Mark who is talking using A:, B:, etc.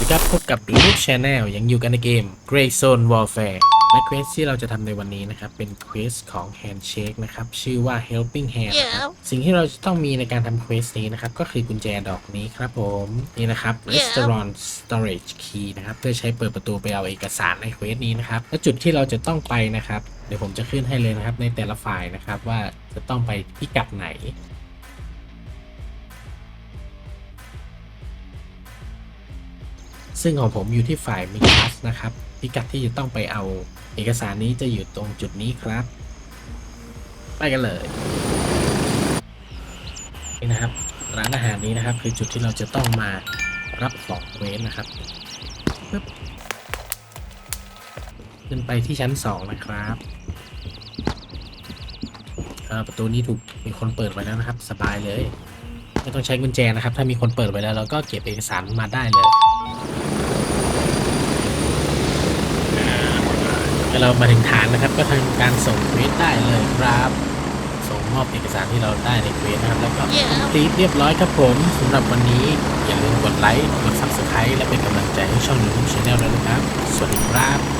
A: สวัสดีครับพบกับลูกชาแนลยังอยู่กันในเกม Grey Zone Warfare และเควสที่เราจะทำในวันนี้นะครับ เป็นเควสของ Handshake นะครับ ชื่อว่า Helping Hand นะครับสิ่งที่เราจะต้องมีในการทำเควสนี้นะครับ ก็คือกุญแจดอกนี้ครับผม นี่นะครับ Restaurant Storage Key นะครับ เพื่อใช้เปิดประตูไปเอาเอกสารในเควสนี้นะครับ และจุดที่เราจะต้องไปนะครับ เดี๋ยวผมจะขึ้นให้เลยนะครับในแต่ละฝ่ายนะครับว่าจะต้องไปพิกัดไหน ซึ่งของผมอยู่ที่ฝ่ายมิคัสนะครับ พิกัดที่จะต้องไปเอาเอกสารนี้จะอยู่ตรงจุดนี้ครับ ไปกันเลยนี่นะครับร้านอาหารนี้นะครับ คือจุดที่เราจะต้องมารับของเว้นนะครับปึ๊บขึ้นไปที่ชั้นสองนะครับประตูนี้ถูกมีคนเปิดไว้แล้วนะครับ สบายเลย ไม่ต้องใช้กุญแจนะครับ ถ้ามีคนเปิดไว้แล้วเราก็เก็บเอกสารมาได้เลย เมื่อเรามาถึงฐานนะครับ ก็ทำการส่งเควสได้เลยครับ ส่งมอบเอกสารที่เราได้ในเควสนะครับ แล้วก็ตีเรียบร้อยครับผมสำหรับวันนี้อย่าลืมกดไลค์กด subscribe และเป็นกำลังใจให้ช่องหนุ่มชาแนลด้วยนะครับ สวัสดีครับ